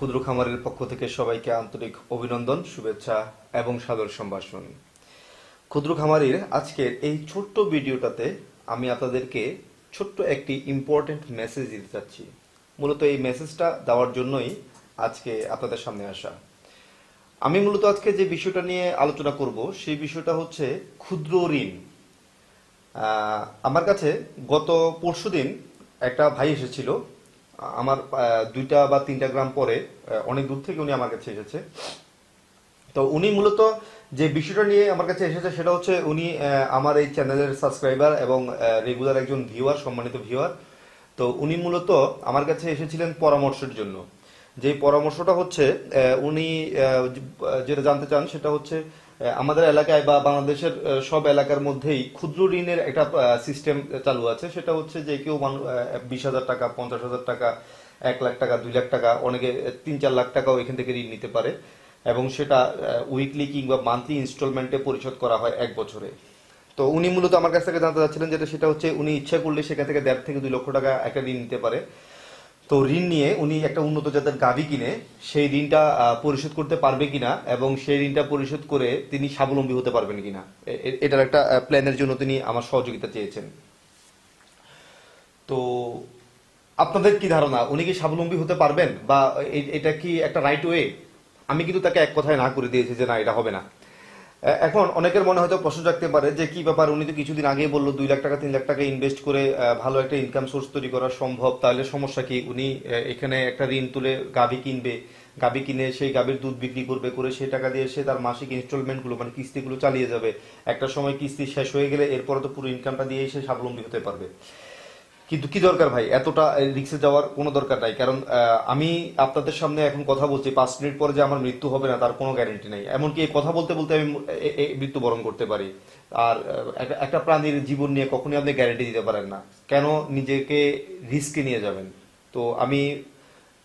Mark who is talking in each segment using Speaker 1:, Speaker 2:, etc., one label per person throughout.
Speaker 1: ক্ষুদ্র খামারের পক্ষ থেকে সবাইকে আন্তরিক অভিনন্দন, শুভেচ্ছা এবং সাদর সম্ভাষণ। ক্ষুদ্র খামারির আজকের এই ছোট্ট ভিডিওটাতে আমি আপনাদেরকে ছোট্ট একটি ইম্পর্টেন্ট মেসেজ দিতে চাচ্ছি। মূলত এই মেসেজটা দেওয়ার জন্যই আজকে আপনাদের সামনে আসা। আমি মূলত আজকে যে বিষয়টা নিয়ে আলোচনা করব, সেই বিষয়টা হচ্ছে ক্ষুদ্র ঋণ। আমার কাছে গত পরশুদিন একটা ভাই এসেছিল আমার দুইটা বা তিনটা গ্রাম পরে অনেক দূর থেকে উনি আমার কাছে এসেছে। তো উনি মূলত যে বিষয়টা নিয়ে আমার কাছে এসেছে সেটা হচ্ছে উনি আমার এই চ্যানেলের সাবস্ক্রাইবার এবং রেগুলার একজন ভিউয়ার সম্মানিত ভিউয়ার তো উনি মূলত আমার কাছে এসেছিলেন পরামর্শের জন্য। যে পরামর্শটা হচ্ছে উনি যেটা জানতে চান সেটা হচ্ছে আমাদের এলাকায় বা বাংলাদেশের সব এলাকার মধ্যেই ক্ষুদ্র ঋণের একটা সিস্টেম চালু আছে। সেটা হচ্ছে যে কেউ বিশ হাজার টাকা, পঞ্চাশ হাজার টাকা, এক লাখ টাকা, দুই লাখ টাকা, অনেকে তিন চার লাখ টাকাও এখান থেকে ঋণ নিতে পারে। এবং সেটা উইকলি কিংবা মান্থলি ইনস্টলমেন্টে পরিশোধ করা হয় এক বছরে। তো উনি মূলত আমার কাছ থেকে জানতে চাচ্ছিলেন যেটা সেটা হচ্ছে উনি ইচ্ছা করলে সেখান থেকে দেড় থেকে দুই লক্ষ টাকা একটা ঋণ নিতে পারে। তো ঋণ নিয়ে উনি একটা উন্নত জাতের গাভী কিনে সেই ঋণটা পরিশোধ করতে পারবে কিনা এবং সেই ঋণটা পরিশোধ করে তিনি স্বাবলম্বী হতে পারবেন কিনা। এটার একটা প্ল্যানের জন্য তিনি আমার সহযোগিতা চেয়েছেন। তো আপনাদের কি ধারণা? উনি কি স্বাবলম্বী হতে পারবেন? বা এটা কি একটা রাইট ওয়ে আমি কিন্তু তাকে এক কথায় না করে দিয়েছি যে না, এটা হবে না। এখন অনেকের মনে হয়তো প্রশ্ন জাগতে পারে যে কি ব্যাপার, উনি তো কিছুদিন আগেই বলল, দুই লাখ টাকা, তিন লাখ টাকা ইনভেস্ট করে ভালো একটা ইনকাম সোর্স তৈরি করা সম্ভব, তাহলে সমস্যা কি? উনি এখানে একটা ঋণ তুলে গাভী কিনবে, গাভী কিনে সেই গাভীর দুধ বিক্রি করবে, করে সেই টাকা দিয়ে সে তার মাসিক ইনস্টলমেন্টগুলো মানে কিস্তিগুলো চালিয়ে যাবে। একটা সময় কিস্তি শেষ হয়ে গেলে এরপরে তো পুরো ইনকামটা দিয়ে সে স্বাবলম্বী হতে পারবে। কিন্তু কি দরকার ভাই? এতটা রিক্সে যাওয়ার কোনো দরকার নাই। কারণ আমি আপনাদের সামনে এখন কথা বলছি, পাঁচ মিনিট পরে যে আমার মৃত্যু হবে না, তার কোনো গ্যারেন্টি নাই। এমনকি এই কথা বলতে বলতে আমি মৃত্যুবরণ করতে পারি। আর একটা প্রাণীর জীবন নিয়ে কখনোই আপনি গ্যারেন্টি দিতে পারেন না। কেন? নিজেকে রিস্কে নিয়ে যাবেন। তো আমি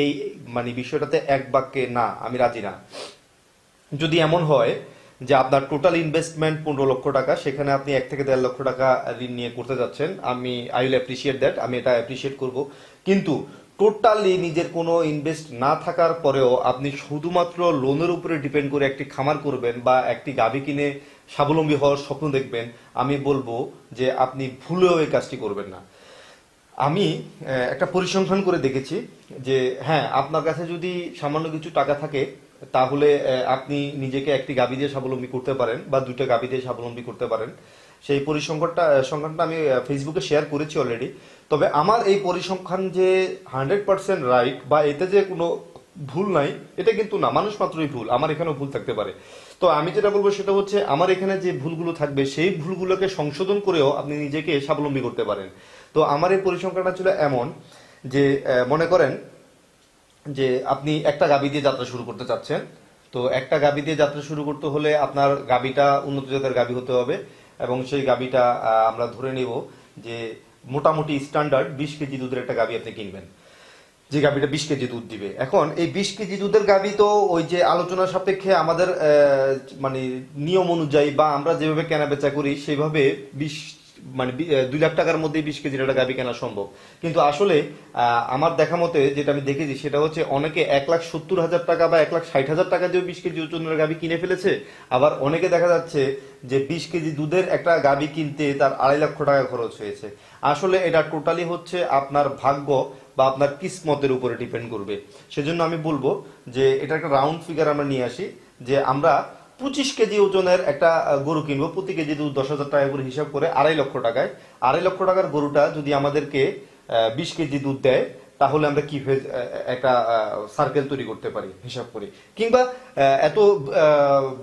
Speaker 1: এই মানে বিষয়টাতে এক বাক্যে না, আমি রাজি না। যদি এমন হয় যে আপনার টোটাল ইনভেস্টমেন্ট পনেরো লক্ষ টাকা, সেখানে আপনি এক থেকে দেড় লক্ষ টাকা ঋণ নিয়ে করতে যাচ্ছেন। আমি আই উইল অ্যাপ্রিসিয়েট দ্যাট আমি এটা অ্যাপ্রিসিয়েট করব। কিন্তু টোটালি নিজের কোনো ইনভেস্ট না থাকার পরেও আপনি শুধুমাত্র লোনের উপরে ডিপেন্ড করে একটি খামার করবেন বা একটি গাভী কিনে স্বাবলম্বী হওয়ার স্বপ্ন দেখবেন, আমি বলব যে আপনি ভুলেও এই কাজটি করবেন না। আমি একটা পরিসংখ্যান করে দেখেছি যে হ্যাঁ আপনার কাছে যদি সামান্য কিছু টাকা থাকে তাহলে আপনি নিজেকে একটি গাবি দিয়ে স্বাবলম্বী করতে পারেন বা দুইটা গাবি দিয়ে স্বাবলম্বী করতে পারেন। সেই পরিসংখ্যানটা সংখ্যানটা আমি ফেসবুকে শেয়ার করেছি অলরেডি তবে আমার এই পরিসংখ্যান যে হান্ড্রেড পার্সেন্ট রাইট বা এতে যে কোনো ভুল নাই, এটা কিন্তু না। মানুষ মাত্রই ভুল। আমার এখানেও ভুল থাকতে পারে। তো আমি যেটা বলব সেটা হচ্ছে, আমার এখানে যে ভুলগুলো থাকবে, সেই ভুলগুলোকে সংশোধন করেও আপনি নিজেকে স্বাবলম্বী করতে পারেন। তো আমার এই পরিসংখ্যানটা ছিল এমন যে মনে করেন যে আপনি একটা গাবি দিয়ে যাত্রা শুরু করতে চাচ্ছেন, তো একটা গাবি দিয়ে যাত্রা শুরু করতে হলে আপনার গাবিটা উন্নত জাতের গাবি হতে হবে এবং সেই গাবিটা আমরা ধরে নিব যে মোটামুটি স্ট্যান্ডার্ড বিশ কেজি দুধের একটা গাবি আপনি কিনবেন। যে গাবিটা বিশ কেজি দুধ দিবে। এখন এই বিশ কেজি দুধের গাবি তো ওই যে আলোচনা সাপেক্ষে আমাদের মানে নিয়ম অনুযায়ী বা আমরা যেভাবে কেনা বেচা করি, সেইভাবে বিশ মানে দুই লাখ টাকার মধ্যে বিশ কেজির একটা গাবি কেনা সম্ভব। কিন্তু আসলে আমার দেখা মতে যেটা আমি দেখেছি, সেটা হচ্ছে অনেকে এক লাখ সত্তর হাজার টাকা বা এক লাখ ষাট হাজার টাকা দিয়ে বিশ কেজি ওজনের গাবি কিনে ফেলেছে। আবার অনেকে দেখা যাচ্ছে যে বিশ কেজি দুধের একটা গাবি কিনতে তার আড়াই লক্ষ টাকা খরচ হয়েছে। আসলে এটা টোটালি হচ্ছে আপনার ভাগ্য বা আপনার কিসমতের উপরে ডিপেন্ড করবে। সেজন্য আমি বলব যে, এটা একটা রাউন্ড ফিগার আমরা নিয়ে আসি, যে আমরা পঁচিশ কেজি ওজনের একটা গরু কিনবো। প্রতি কেজি দুধ দশ হাজার টাকা করে হিসাব করে আড়াই লক্ষ টাকায়। আড়াই লক্ষ টাকার গরুটা যদি আমাদেরকে বিশ কেজি দুধ দেয়, তাহলে আমরা কি একটা সার্কেল তৈরি করতে পারি, হিসাব করে। কিংবা এত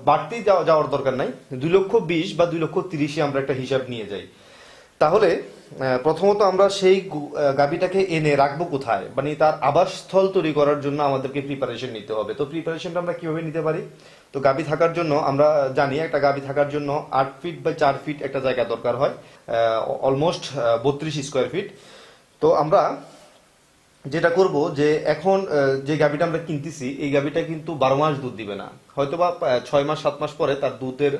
Speaker 1: বাড়তি যাওয়া- যাওয়ার দরকার নাই। দুই লক্ষ বিশ বা দুই লক্ষ তিরিশে আমরা একটা হিসাব নিয়ে যাই। তাহলে প্রথমত আমরা সেই গাবিটাকে এনে রাখব কোথায়? মানে তার আবাসস্থল তৈরি করার জন্য আমাদেরকে প্রিপারেশন নিতে হবে। তো প্রিপারেশনটা আমরা কীভাবে নিতে পারি? তো গাবি থাকার জন্য আমরা জানি, একটা গাবি থাকার জন্য আট ফিট বা চার ফিট একটা জায়গা দরকার হয় অলমোস্ট বত্রিশ স্কোয়ার ফিট তো আমরা যেটা করব যে এখন যে গাভিটা আমরা কিনতেছি, এই গাভিটা কিন্তু বারো মাস দুধ দিবে না। হয়তো বা ছয় মাস, সাত মাস পরে তার দুধের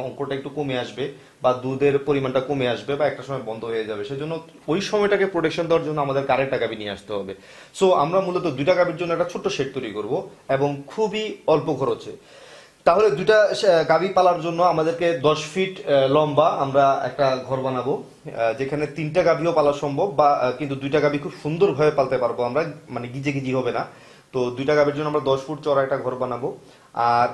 Speaker 1: অঙ্কটা একটু কমে আসবে বা দুধের পরিমাণটা কমে আসবে বা একটা সময় বন্ধ হয়ে যাবে। সেজন্য ওই সময়টাকে প্রোটেকশন দেওয়ার জন্য আমাদের আরেকটা গাভি নিয়ে আসতে হবে। সো আমরা মূলত দুইটা গাভির জন্য একটা ছোট্ট শেড তৈরি করব এবং খুবই অল্প খরচে। তাহলে দুইটা গাভী পালার জন্য আমাদেরকে দশ ফিট লম্বা আমরা একটা ঘর বানাবো যেখানে তিনটা গাভীও পালা সম্ভব বা কিন্তু দুইটা গাভী খুব সুন্দরভাবে পালতে পারব আমরা মানে গিজে গিজি হবে না। তো দুইটা গাভীর জন্য আমরা দশ ফুট চড়া একটা ঘর বানাবো। আর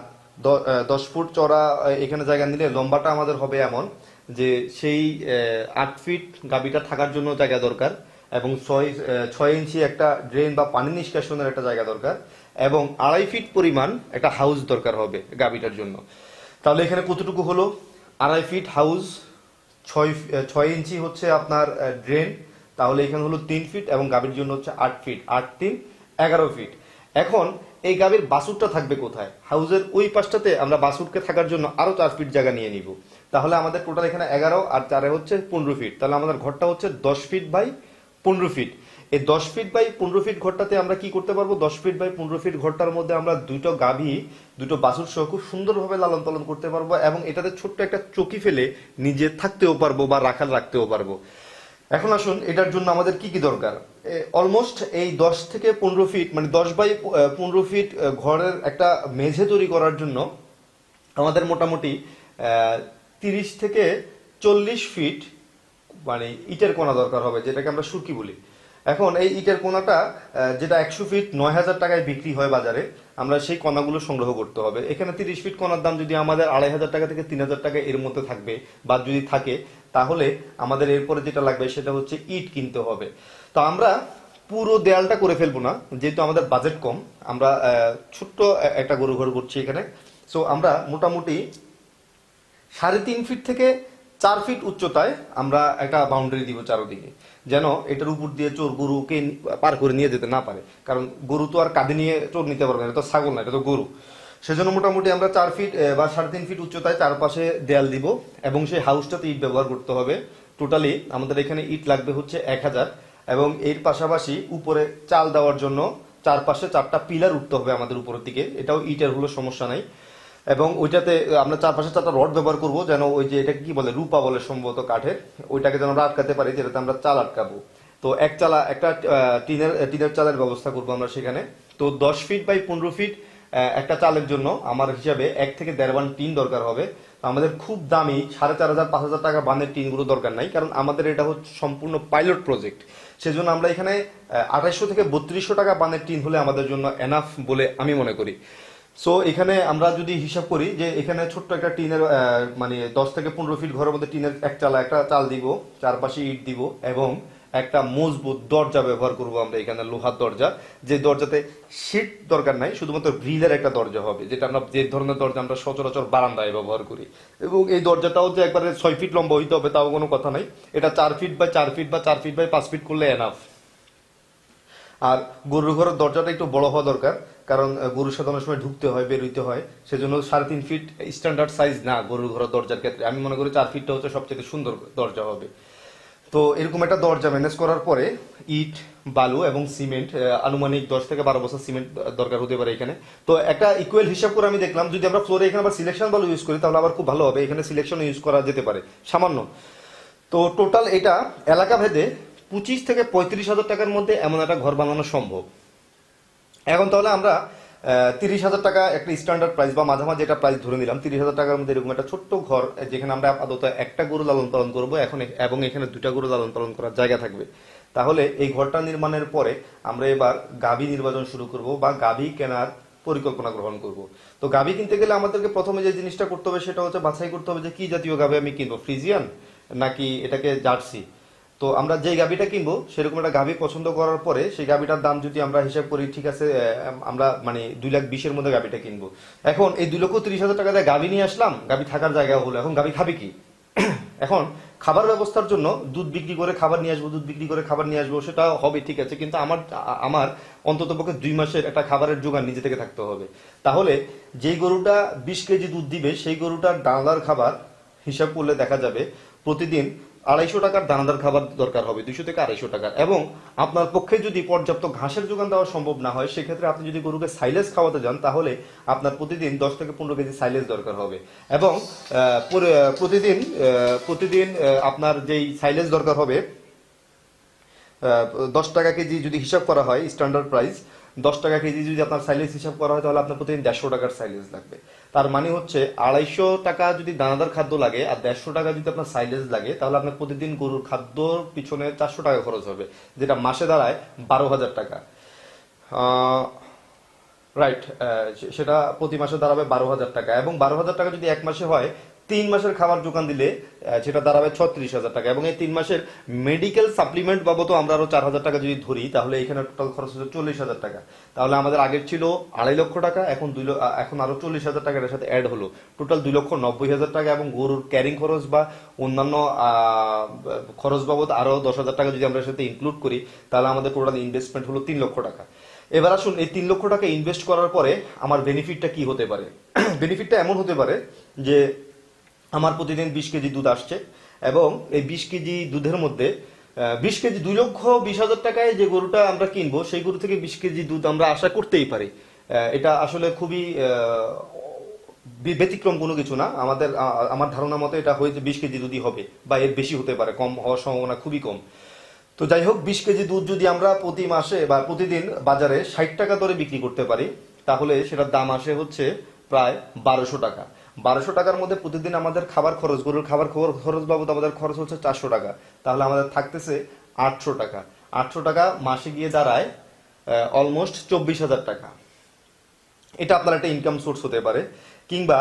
Speaker 1: দশ ফুট চড়া এখানে জায়গা নিলে লম্বাটা আমাদের হবে এমন যে সেই আট ফিট গাভীটা থাকার জন্য জায়গা দরকার এবং ছয় ছয় ইঞ্চি একটা ড্রেন বা পানি নিষ্কাশনের একটা জায়গা দরকার। এবং আড়াই ফিট পরিমাণ একটা হাউস দরকার হবে গাভীটার জন্য। তাহলে এখানে কতটুকু হলো? আড়াই ফিট হাউস ছয় ছয় ইঞ্চি হচ্ছে আপনার ড্রেন তাহলে এখানে হলো তিন ফিট এবং গাভীর জন্য হচ্ছে আট ফিট, আট তিন, এগারো ফিট। এখন এই গাভীর বাসুরটা থাকবে কোথায়? হাউসের ওই পাশটাতে আমরা বাসুরকে থাকার জন্য আরও চার ফিট জায়গা নিয়ে নিব। তাহলে আমাদের টোটাল এখানে এগারো আর চারে হচ্ছে পনেরো ফিট। তাহলে আমাদের ঘরটা হচ্ছে দশ ফিট বাই পনেরো ফিট। এই দশ ফিট বাই পনেরো ফিট ঘরটাতে আমরা কি করতে পারব? দশ ফিট বাই পনেরো ফিট ঘরটার মধ্যে আমরা দুটো গাভী, দুটো বাছুর সহ খুব সুন্দরভাবে লালন পালন করতে পারব এবং এটাতে ছোট্ট একটা চকি ফেলে নিজে থাকতেও পারব বা রাখাল রাখতেও পারব। এখন আসুন, এটার জন্য আমাদের কি কি দরকার? অলমোস্ট এই দশ থেকে পনেরো ফিট মানে দশ বাই পনেরো ফিট ঘরের একটা মেঝে তৈরি করার জন্য আমাদের মোটামুটি তিরিশ থেকে চল্লিশ ফিট মানে ইটের কোনা দরকার হবে, যেটাকে আমরা সুরকি বলি। এখন এই ইটের কোনাটা যেটা একশো ফিট নয় হাজার টাকায় বিক্রি হয় বাজারে, আমরা সেই কণাগুলো সংগ্রহ করতে হবে। এখানে তিরিশ ফিট কণার দাম যদি আমাদের আড়াই হাজার টাকা থেকে তিন হাজার টাকা এর মধ্যে থাকবে বা যদি থাকে, তাহলে আমাদের এরপরে যেটা লাগবে সেটা হচ্ছে ইট কিনতে হবে। তো আমরা পুরো দেয়ালটা করে ফেলব না, যেহেতু আমাদের বাজেট কম, আমরা ছোট্ট একটা গরু ঘর করছি এখানে। সো আমরা মোটামুটি সাড়ে তিন ফিট থেকে চার ফিট উচ্চতায় আমরা একটা বাউন্ডারি দিব চারোদিকে। যেন এটার উপর দিয়ে চোর গরুকে পার করে নিয়ে যেতে না পারে। কারণ গরু তো আর কাঁধে নিয়ে চোর নিতে পারবে না, এটা তো ছাগল না, এটা তো গরু। সেজন্য মোটামুটি আমরা চার ফিট বা সাড়ে তিন ফিট উচ্চতায় চারপাশে দেয়াল দিব এবং সেই হাউসটাতে ইট ব্যবহার করতে হবে। টোটালি আমাদের এখানে ইট লাগবে হচ্ছে এক হাজার এবং এর পাশাপাশি উপরে চাল দেওয়ার জন্য চারপাশে চারটা পিলার উঠতে হবে আমাদের উপরের দিকে। এটাও ইটের হলো সমস্যা নাই। এবং ওইটাতে, আমরা চারপাশে চারটা রড ব্যবহার করব, যেন ওই যে এটাকে কি বলে, রূপা বলে সম্ভবত কাঠের, ওইটাকে যেন আমরা আটকাতে পারি, যেটাতে আমরা চাল আটকাবো। তো এক চালা, একটা টিনের টিনের চালের ব্যবস্থা করব আমরা সেখানে। তো দশ ফিট বাই পনেরো ফিট একটা চালের জন্য আমার হিসাবে এক থেকে দেড় বান টিন দরকার হবে। আমাদের খুব দামি, সাড়ে চার হাজার, পাঁচ হাজার টাকা বানের টিনগুলো দরকার নাই, কারণ আমাদের এটা হচ্ছে সম্পূর্ণ পাইলট প্রজেক্ট সেজন্য আমরা এখানে আঠাইশশো থেকে বত্রিশশো টাকা বানের টিন হলে আমাদের জন্য এনাফ বলে আমি মনে করি। সো এখানে আমরা যদি হিসাব করি যে এখানে ছোট্ট একটা টিনের মানে দশ থেকে পনেরো ফিট ঘরের মধ্যে টিনের এক চালা, একটা চাল দিব, চারপাশে ইট দিব এবং একটা মজবুত দরজা ব্যবহার করব আমরা এখানে, লোহার দরজা। যে দরজাতে শীট দরকার নাই, শুধুমাত্র গ্রিলের একটা দরজা হবে, যেটা আমরা, যে ধরনের দরজা আমরা সচরাচর বারান্দায় ব্যবহার করি। এবং এই দরজাটাও যে একবারে ছয় ফিট লম্বা হইতে হবে, তাও কোনো কথা নাই। এটা চার ফিট বা চার ফিট বা চার ফিট বাই পাঁচ ফিট করলে এনাফ আর গরুর ঘরের দরজাটা একটু বড় হওয়া দরকার। কারণ গরুর সাথে অনেক সময় ঢুকতে হয় বেরোইতে হয়। সেজন্য সাড়ে তিন ফিট স্ট্যান্ডার্ড সাইজ না গরুর ঘরের দরজার ক্ষেত্রে। আমি মনে করি চার ফিটটা হচ্ছে সবচেয়ে সুন্দর দরজা হবে। তো এরকম একটা দরজা ম্যানেজ করার পরে ইট, বালু এবং সিমেন্ট আনুমানিক দশ থেকে বারো বছর সিমেন্ট দরকার হতে পারে এখানে। তো একটা ইকুয়াল হিসাব করে আমি দেখলাম, যদি আমরা ফ্লোরে এখানে আবার সিলেকশন বালু ইউজ করি, তাহলে আবার খুব ভালো হবে। এখানে সিলেকশন ইউজ করা যেতে পারে, সামান্য। তো টোটাল এটা এলাকা ভেদে পঁচিশ থেকে পঁয়ত্রিশ হাজার টাকার মধ্যে এমন একটা ঘর বানানো সম্ভব। এখন তাহলে আমরা তিরিশ হাজার টাকা একটা স্ট্যান্ডার্ড প্রাইস বা মাঝামাঝি এটা প্রাইস ধরে নিলাম। তিরিশ হাজার টাকার মধ্যে এরকম একটা ছোট্ট ঘর যেখানে আমরা আপাতত একটা গরু লালন পালন করব, এখন এবং এখানে দুটা গরু লালন পালন করার জায়গা থাকবে। তাহলে এই ঘরটা নির্মাণের পরে আমরা এবার গাভী নির্বাচন শুরু করব বা গাভী কেনার পরিকল্পনা গ্রহণ করব। তো গাভী কিনতে গেলে আমাদেরকে প্রথমে যে জিনিসটা করতে হবে সেটা হচ্ছে বাছাই করতে হবে যে কি জাতীয় গাভী আমি কিনবো, ফ্রিজিয়ান নাকি এটাকে জার্সি? তো আমরা যে গাভিটা কিনবো, সেরকম একটা গাভি পছন্দ করার পরে সেই গাভিটার দাম যদি আমরা হিসাব করি, ঠিক আছে আমরা মানে দুই লাখ বিশের মধ্যে গাভিটা কিনবো। এখন এই দুই লক্ষ তিরিশ হাজার টাকা দিয়ে গাভি নিয়ে আসলাম, গাভি থাকার জায়গা হলো। এখন গাভি খাবে কি? এখন খাবার ব্যবস্থার জন্য দুধ বিক্রি করে খাবার নিয়ে আসব, দুধ বিক্রি করে খাবার নিয়ে আসব, সেটা হবে, ঠিক আছে, কিন্তু আমার আমার অন্তত পক্ষে দুই মাসের একটা খাবারের যোগান নিজে থেকে থাকতে হবে। তাহলে যেই গরুটা বিশ কেজি দুধ দিবে, সেই গরুটার ডালার খাবার হিসাব করলে দেখা যাবে প্রতিদিন আড়াইশো টাকার দানাদার খাবার দরকার হবে, দুইশো থেকে আড়াইশো টাকার। এবং আপনার পক্ষে যদি পর্যাপ্ত ঘাসের যোগান দেওয়া সম্ভব না হয়, সেক্ষেত্রে আপনি যদি গরুকে সাইলেজ খাওয়াতে যান, তাহলে আপনার প্রতিদিন দশ থেকে পনেরো কেজি সাইলেজ দরকার হবে। এবং প্রতিদিন প্রতিদিন আপনার যেই সাইলেজ দরকার হবে দশ টাকা কেজি যদি হিসাব করা হয় স্ট্যান্ডার্ড প্রাইস দশ টাকা কেজি যদি আপনার সাইলেজ হিসাব করা হয়, তাহলে আপনার প্রতিদিন দেড়শো টাকার সাইলেজ লাগবে। তার মানে হচ্ছে আড়াইশো টাকা যদি দানাদার খাদ্য লাগে আর দেড়শো টাকা যদি আপনার সাইলেজ লাগে, তাহলে আপনার প্রতিদিন গরুর খাদ্যর পিছনে চারশো টাকা খরচ হবে, যেটা মাসে দাঁড়ায় বারো হাজার টাকা। রাইট সেটা প্রতি মাসে দাঁড়াবে বারো হাজার টাকা এবং বারো হাজার টাকা যদি এক মাসে হয় তিন মাসের খাবার যোগান দিলে সেটা দাঁড়াবে ছত্রিশ হাজার টাকা। এবং এই তিন মাসের মেডিকেল সাপ্লিমেন্ট বাবদ আমরা আরও চার হাজার টাকা যদি ধরি, তাহলে এখানে টোটাল খরচ হচ্ছে চল্লিশ হাজার টাকা। তাহলে আমাদের আগের ছিল আড়াই লক্ষ টাকা, এখন দুই এখন আরও চল্লিশ হাজার টাকা এর সাথে অ্যাড হলো। টোটাল দুই লক্ষ নব্বই হাজার টাকা এবং গরুর ক্যারিং খরচ বা অন্যান্য খরচ বাবদ আরও দশ হাজার টাকা যদি আমরা সাথে ইনক্লুড করি, তাহলে আমাদের টোটাল ইনভেস্টমেন্ট হলো তিন লক্ষ টাকা। এবার আসুন, এই তিন লক্ষ টাকা ইনভেস্ট করার পরে আমার বেনিফিটটা কি হতে পারে? বেনিফিটটা এমন হতে পারে যে আমার প্রতিদিন বিশ কেজি দুধ আসছে এবং এই বিশ কেজি দুধের মধ্যে বিশ কেজি দুই লক্ষ বিশ হাজার টাকায় যে গরুটা আমরা কিনবো, সেই গরু থেকে বিশ কেজি দুধ আমরা আশা করতেই পারি। এটা আসলে খুবই ব্যতিক্রম কোনো কিছু না। আমাদের আমার ধারণা মতো এটা হয়েছে বিশ কেজি দুধই হবে বা এর বেশি হতে পারে, কম হওয়ার সম্ভাবনা খুবই কম। তো যাই হোক, বিশ কেজি দুধ যদি আমরা প্রতি মাসে বা প্রতিদিন বাজারে ষাট টাকা দরে বিক্রি করতে পারি, তাহলে সেটার দাম আসে হচ্ছে প্রায় বারোশো টাকা। বারোশো টাকার মধ্যে প্রতিদিন আমাদের খাবার খরচ, গরুর খাবার খরচ বাবদ আমাদের খরচ হচ্ছে চারশো টাকা। তাহলে আমাদের থাকতেছে আটশো টাকা। আটশো টাকা মাসে গিয়ে দাঁড়ায় অলমোস্ট চব্বিশ হাজার টাকা। এটা আপনার একটা ইনকাম সোর্স হতে পারে, কিংবা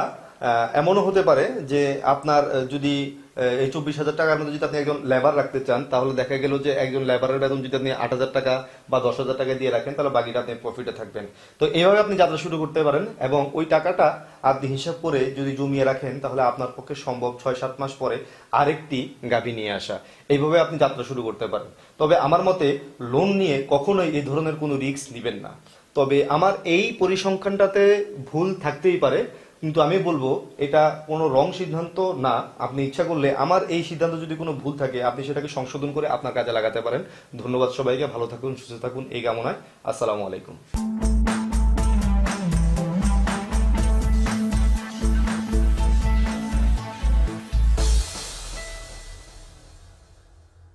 Speaker 1: এমনও হতে পারে যে আপনার যদি এই চব্বিশ হাজার টাকার মধ্যে যদি আপনি একজন লেবার রাখতে চান, তাহলে দেখা গেল যে একজন লেবারের বেতন যদি আপনি আট হাজার টাকা বা দশ হাজার টাকা দিয়ে রাখেন, তাহলে বাকিটা আপনি প্রফিটে থাকবেন। তো এইভাবে আপনি যাত্রা শুরু করতে পারেন এবং ওই টাকাটা আপনি হিসাব করে যদি জমিয়ে রাখেন, তাহলে আপনার পক্ষে সম্ভব ছয় সাত মাস পরে আরেকটি গাভী নিয়ে আসা। এইভাবে আপনি যাত্রা শুরু করতে পারেন। তবে আমার মতে লোন নিয়ে কখনোই এই ধরনের কোনো রিস্ক নেবেন না। তবে আমার এই পরিসংখ্যানটাতে ভুল থাকতেই পারে। কিন্তু আমি বলব, এটা কোনো রং সিদ্ধান্ত না। আপনি ইচ্ছা করলে, আমার এই সিদ্ধান্ত যদি কোনো ভুল থাকে, আপনি সেটাকে সংশোধন করে আপনার কাজে লাগাতে পারেন। ধন্যবাদ সবাইকে, ভালো থাকুন, সুস্থ থাকুন, এই কামনায়। আসসালামু আলাইকুম।